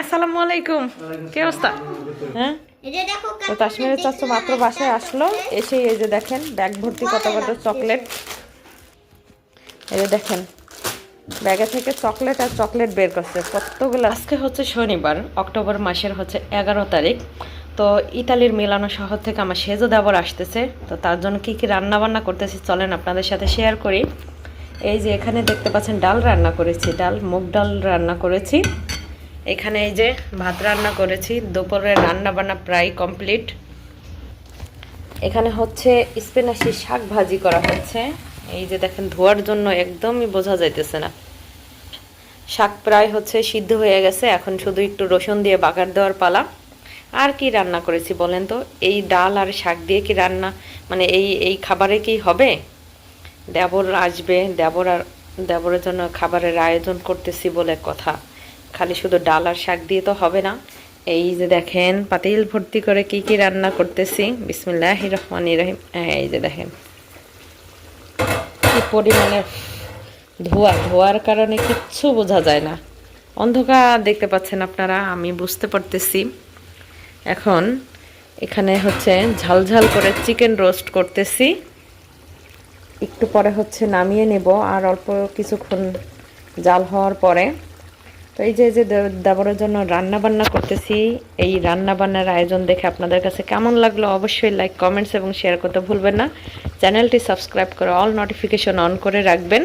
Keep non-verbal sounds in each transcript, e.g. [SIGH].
আসসালামু আলাইকুম। কি অবস্থা? হ্যাঁ? তো কাশ্মীরের চাচ্ছ মাত্র বাসায় আসলো। এসে এই যে দেখেন ব্যাগ ভর্তি কত কত চকলেট। এই যে দেখেন ব্যাগে থেকে চকলেট আর চকলেট বের করছে। কতগুলো? আজকে হচ্ছে শনিবার অক্টোবর মাসের হচ্ছে এগারো তারিখ। তো ইতালির মিলানো শহর থেকে আমার সেজো দেবর আসতেছে। তো তার জন্য কি কি রান্না বান্না করতেছি চলেন আপনাদের সাথে শেয়ার করি। এই যে এখানে দেখতে পাচ্ছেন ডাল রান্না করেছি ডাল মুগ ডাল রান্না করেছি। এখানে এই যে ভাত রান্না করেছি, দুপুরের রান্না বান্না প্রায় কমপ্লিট। এখানে হচ্ছে স্পেনাশি শাক ভাজি করা হচ্ছে। এই যে দেখেন, ধোয়ার জন্য একদমই বোঝা যাইতেছে না। শাক প্রায় হচ্ছে সিদ্ধ হয়ে গেছে, এখন শুধু একটু রসুন দিয়ে বাগার দেওয়ার পালা। আর কি রান্না করেছি বলেন তো? এই ডাল আর শাক দিয়ে কি রান্না? মানে এই এই খাবারে কি হবে? দেবর আসবে, দেবর আর, দেবরের জন্য খাবারের আয়োজন করতেছি বলে কথা। খালি শুধু ডাল আর শাক দিয়ে তো হবে না। এই যে দেখেন, পাতিল ভর্তি করে কি কি রান্না করতেছি। বিসমিল্লাহ রহমান রহিম। এই যে দেখেন, কি পরিমাণে ধোয়া। ধোয়ার কারণে কিচ্ছু বোঝা যায় না। অন্ধকার দেখতে পাচ্ছেন আপনারা, আমি বুঝতে পারতেছি। এখন এখানে হচ্ছে ঝালঝাল করে চিকেন রোস্ট করতেছি। একটু পরে হচ্ছে নামিয়ে নেব, আর অল্প কিছুক্ষণ জাল হওয়ার পরে তো এই যে যে দেবরের জন্য রান্না বান্না করতেছি, এই রান্না বান্নার আয়োজন দেখে আপনাদের কাছে কেমন লাগল অবশ্যই লাইক কমেন্টস এবং শেয়ার করতে ভুলবেন না। চ্যানেলটি সাবস্ক্রাইব করে অল নোটিফিকেশন অন করে রাখবেন।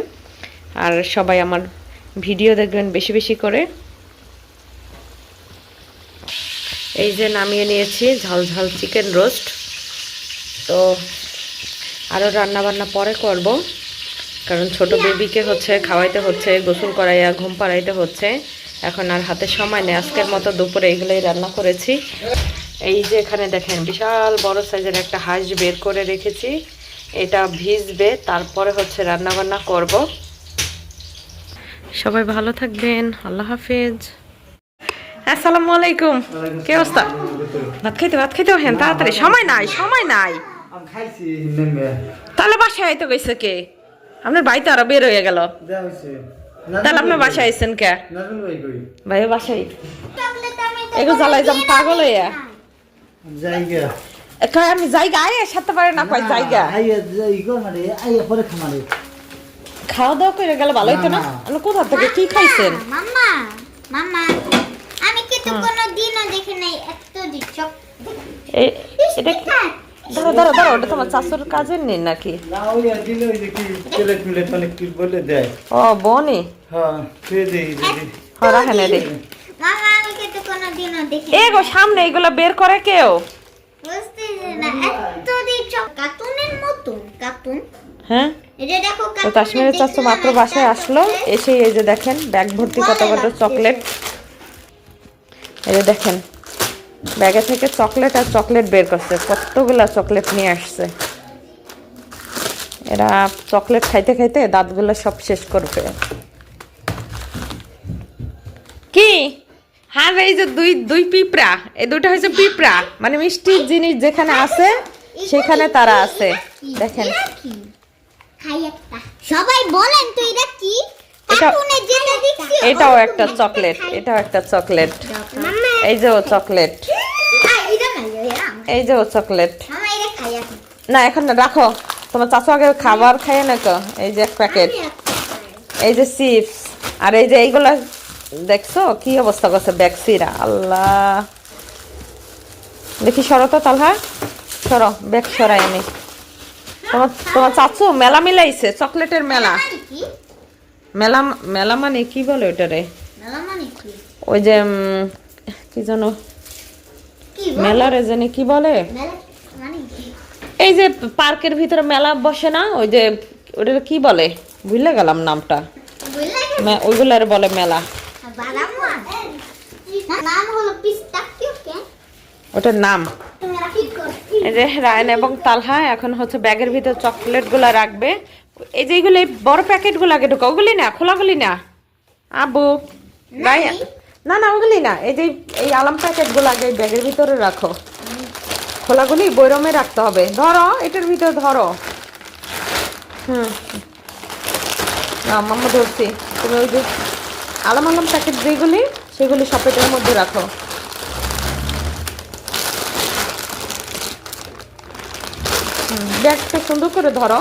আর সবাই আমার ভিডিও দেখবেন বেশি বেশি করে। এই যে নামিয়ে নিয়েছি ঝাল ঝাল চিকেন রোস্ট তো আরও রান্না বান্না পরে করব, কারণ ছোট বেবিকে হচ্ছে খাওয়াইতে হচ্ছে, গোসল করাইয়া ঘুম পাড়াইতে হচ্ছে। এখন আর হাতে সময় নেই। আজকের মতো দুপুরে এগুলোই রান্না করেছি। এই যে এখানে দেখেন, বিশাল বড় সাইজের একটা হাঁস বের করে রেখেছি। এটা ভিজবে, তারপরে হচ্ছে রান্না বান্না করব। সবাই ভালো থাকবেন। আল্লাহ হাফেজ। আসসালামু আলাইকুম। কি অবস্থা? ভাত খাইতে ভাত খাইতে হেন তাড়াতাড়ি। সময় নাই সময় নাই। তাহলে বাসায় আইতে গেছে কে? আপনার বাড়িতে আরও বের হয়ে গেল। তাহলে আপনার বাসায় আইসেন কে? ভাই কই ভাই বাসায়। এগো জ্বালাই যাম পাগল হইয়া। জায়গা। কয় আমি জায়গা আয় সাথে পারে না কয় জায়গা। আইয়া জায়গা মানে আইয়া পরে খামারে খাওয়া দাওয়া করে গেলে ভালো হইতো না। আপনি কোথা থেকে কি খাইছেন? মাম্মা মাম্মা আমি কিন্তু কোনো দিনও দেখি নাই এত দিচ্ছ। এটা ওটা তোমার কাজের নাকি? ও রে এ গো, সামনে এগুলো বের করে কেউ? হ্যাঁ? কাশ্মীরের মাত্র বাসায় আসলো। এসে এই যে দেখেন, ব্যাগ ভর্তি কত কত চকলেট। এই যে দেখেন ব্যাগে থেকে চকলেট আর চকলেট বের করছে। কতগুলা চকলেট নিয়ে আসছে। এরা চকলেট খাইতে খাইতে দাঁতগুলো সব শেষ করবে। কি? হ্যাঁ এই যে দুই দুই পিঁপড়া। এই দুটো হচ্ছে পিঁপড়া। মানে মিষ্টির জিনিস যেখানে আছে সেখানে তারা আছে। দেখেন। খাই একটা। সবাই বলেন তো এটা কি? এটা- এটাও একটা চকলেট। এটাও একটা চকলেট। এই যে ও চকলেট। এই যে ও চকলেট। না এখন না রাখো। তোমার চাচু আগে খাবার খাইয়ে না তো? এই যে এক প্যাকেট। এই যে চিপস। আর এই যে এইগুলা দেখছ? কি অবস্থা করছে? ব্যাগসিরা আল্লাহ। দেখি সরো তো তালহা। সরো ব্যাগ সরাই আমি তোমার তোমার চাচু মেলা মিলাইছে চকলেটের মেলা। কি মেলা মেলা মানে কি বলে ওটারে ওই যে কি যেন? মেলারে জানি কি বলে? এই যে পার্কের ভিতরে মেলা বসে না ওই যে ওটা কি বলে? বুঝলে গেলাম নামটা। ওইগুলার বলে মেলা। পিস্তাকিও কে ওটার নাম। এই যে রায়ন এবং তালহা এখন হচ্ছে ব্যাগের ভিতর চকলেটগুলা রাখবে। এই যে এইগুলো এই বড় প্যাকেটগুলো আগে ঢোকা ওগুলি না খোলাগুলি না। আবু না না ওগুলি না। এই যে এই আলাম প্যাকেটগুলো আগে ব্যাগের ভিতরে রাখো। খোলাগুলি বৈরমে রাখতে হবে। ধরো, এটার ভিতরে ধরো। হুম। ধরছি। তুমি ওই যে আলাম আলাম প্যাকেট যেগুলি, সেগুলি সব পেটের মধ্যে রাখো। ব্যাগটা সুন্দর করে ধরো।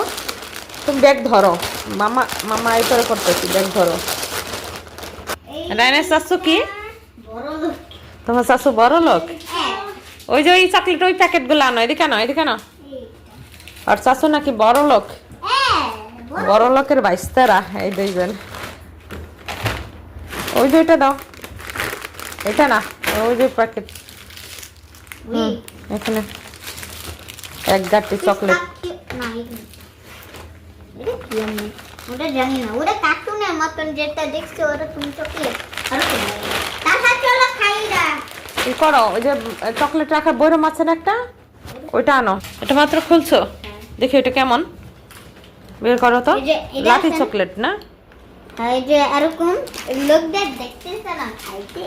তুমি ব্যাগ ধরো। মামা মামা এই করে করতেছি, ব্যাগ ধরো। রায়নের শাশু কি? তোমার শাশু বড় লোক? ওই যে ওই চকলেট ওই প্যাকেটগুলো আনো, এদিকে আনো এদিকে আনো। আর শাশু নাকি বড় লোক? বড় লোকের বাইশতারা, এই দুইজন। ওই যে ওইটা দাও। এটা না, ওই যে প্যাকেট ওই এখানে। এক গাঁটি চকলেট এটা এটা কি আমি ওটা জানি না ওটা কার্টুনের মতন যেটা দেখছ ওটা তুমি চকলেট আর তাহলে চলো খাই না করো ওই যে চকলেট রাখার বইরম আছে না একটা? ওইটা আনো। এটা মাত্র খুলছো? দেখি ওটা কেমন। বের করো তো। লাঠি চকলেট না? এই যে এরকম লোকদের দেখতেছে না খাইতে।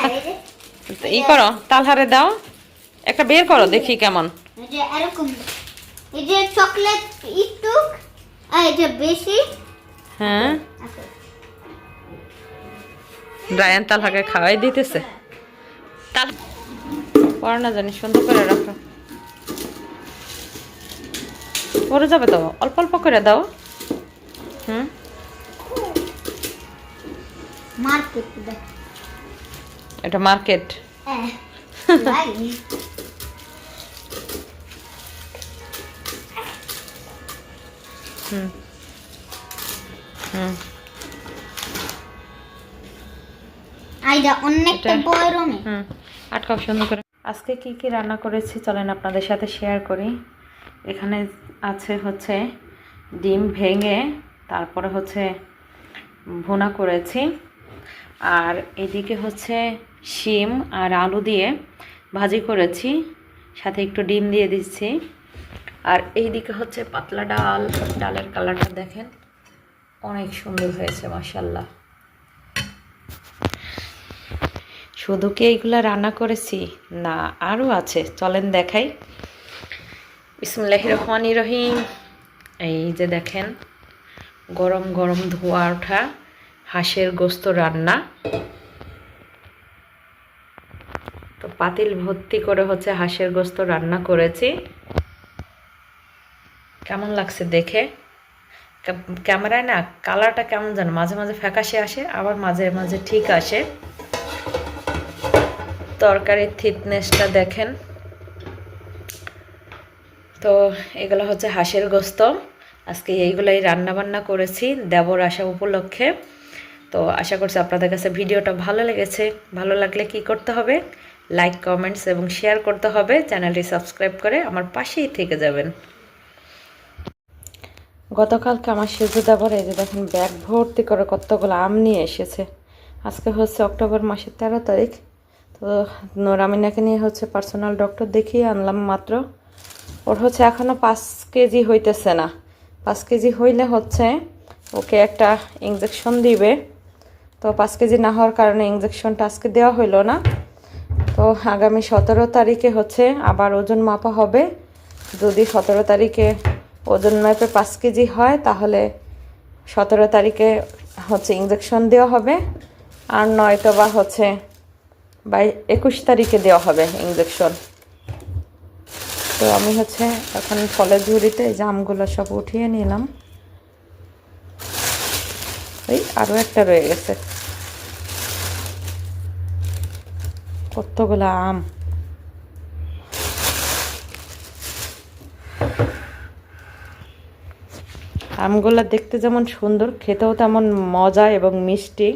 আর এই ই করো তালহারে দাও। একটা বের করো দেখি কেমন। এই এরকম। এই যে চকলেট একটু আর যে বেশি। হ্যাঁ। আছে রায়ান তালহাকে খাওয়াই দিতেছে। তাল পড়া না জানি সুন্দর করে রাখো। পরে যাবে তো অল্প অল্প করে দাও। হুম। মার্কেট এটা মার্কেট। হ্যাঁ। [LAUGHS] হুম হুম আইডা অনেকটা এটা- বড় মে হুম আটকাও সুন্দর করে। আজকে কি কি রান্না করেছি চলেন আপনাদের সাথে শেয়ার করি। এখানে আছে হচ্ছে ডিম ভেঙে তারপরে হচ্ছে ভুনা করেছি। আর এদিকে হচ্ছে শিম আর আলু দিয়ে ভাজি করেছি। সাথে একটু ডিম দিয়ে দিচ্ছি। আর এইদিকে হচ্ছে পাতলা ডাল, ডালের কালারটা দেখেন। অনেক সুন্দর হয়েছে মাসাল্লাহ শুধু কি এইগুলো রান্না করেছি? না আরও আছে। চলেন দেখাই। বিসমুল্লাহ রহমান রহিম। এই যে দেখেন, গরম গরম ধোয়া ওঠা, হাঁসের গোস্ত রান্না। তো পাতিল ভর্তি করে হচ্ছে হাঁসের গোস্ত রান্না করেছি। কেমন লাগছে দেখে? ক্যামেরায় না কালারটা কেমন জানো মাঝে মাঝে ফ্যাকাশে আসে, আবার মাঝে মাঝে ঠিক আসে। তরকারির থিকনেসটা দেখেন। তো এগুলো হচ্ছে হাঁসের গোস্ত। আজকে এইগুলাই রান্না বান্না করেছি দেবর আসা উপলক্ষে। তো আশা করছি আপনাদের কাছে ভিডিওটা ভালো লেগেছে। ভালো লাগলে কি করতে হবে? লাইক, কমেন্টস এবং শেয়ার করতে হবে। চ্যানেলটি সাবস্ক্রাইব করে আমার পাশেই থেকে যাবেন। গতকালকে আমার সেজু দেবর এই যে দেখেন ব্যাগ ভর্তি করে কতগুলো আম নিয়ে এসেছে। আজকে হচ্ছে অক্টোবর মাসের তেরো তারিখ। তো নোরামিনাকে নিয়ে হচ্ছে পার্সোনাল ডক্টর দেখিয়ে আনলাম মাত্র। ওর হচ্ছে এখনও পাঁচ কেজি হইতেছে না। পাঁচ কেজি হইলে হচ্ছে ওকে একটা ইঞ্জেকশন দিবে। তো পাঁচ কেজি না হওয়ার কারণে ইঞ্জেকশনটা আজকে দেওয়া হইল না। তো আগামী সতেরো তারিখে হচ্ছে আবার ওজন মাপা হবে। যদি সতেরো তারিখে ওজন মাপে পাঁচ কেজি হয়, তাহলে সতেরো তারিখে হচ্ছে ইঞ্জেকশন দেওয়া হবে আর নয়তো বা হচ্ছে বাই একুশ তারিখে দেওয়া হবে ইঞ্জেকশন তো আমি হচ্ছে এখন ফলের ঝুড়িতে জামগুলো সব উঠিয়ে নিলাম। এই আরও একটা রয়ে গেছে। কতগুলো আম? আমগুলো দেখতে যেমন সুন্দর খেতেও তেমন মজা এবং মিষ্টি।